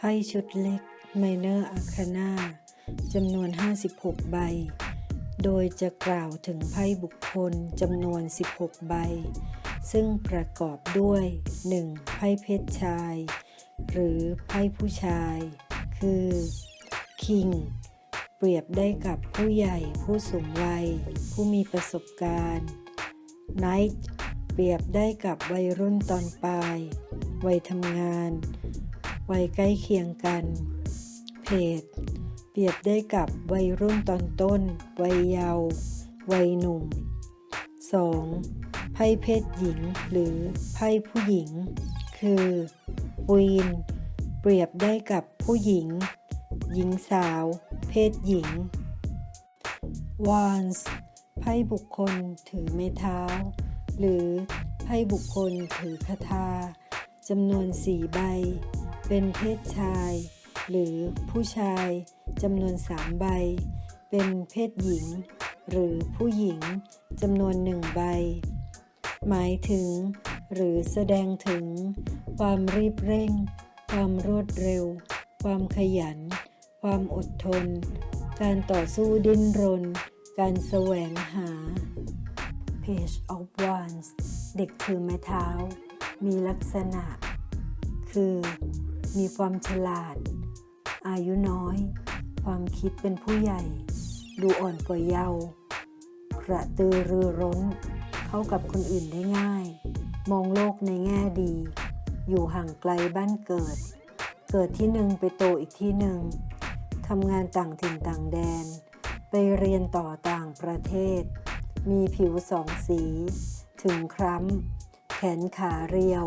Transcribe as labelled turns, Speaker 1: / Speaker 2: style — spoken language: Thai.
Speaker 1: ไพ่ชุดเล็ก Minor Arcana จำนวน 56 ใบ โดยจะกล่าวถึงไพ่บุคคลจำนวน 16 ใบ ซึ่งประกอบด้วย 1. ไพ่เพชรชาย หรือไพ่ผู้ชาย คือ King เปรียบได้กับผู้ใหญ่ผู้สูงวัย ผู้มีประสบการณ์ Knight เปรียบได้กับวัยรุ่นตอนปลาย วัยทำงาน วัยใกล้เคียงกัน เพจเปรียบได้กับวัยรุ่นตอนต้น วัยเยาว์วัยหนุ่ม 2. ไพ่เพศหญิงหรือไพ่ผู้หญิง คือ Queen เปรียบได้กับผู้หญิง หญิงสาว เพศหญิง Wands ไพ่บุคคลถือไม้เท้า หรือไพ่บุคคลถือคาถาจำนวนสี่ใบ เป็นเพศชาย หรือผู้ชายจำนวนสามใบ เป็นเพศหญิง หรือผู้หญิงจำนวนหนึ่งใบ หมายถึง หรือแสดงถึง ความรีบเร่ง ความรวดเร็ว ความขยัน ความอดทน การต่อสู้ดิ้นรน การแสวงหา Page of Wands เด็กถือไม้เท้า มีลักษณะ คือ มีความฉลาด อายุน้อย ความคิดเป็นผู้ใหญ่ ดูอ่อนกว่าเยาว์กระตือรือร้น เข้ากับคนอื่นได้ง่าย มองโลกในแง่ดี อยู่ห่างไกลบ้านเกิด เกิดที่หนึ่งไปโตอีกที่หนึ่งทำงานต่างถิ่นต่างแดน ไปเรียนต่อต่างประเทศ มีผิวสองสี ถึงคล้ำ แขนขาเรียว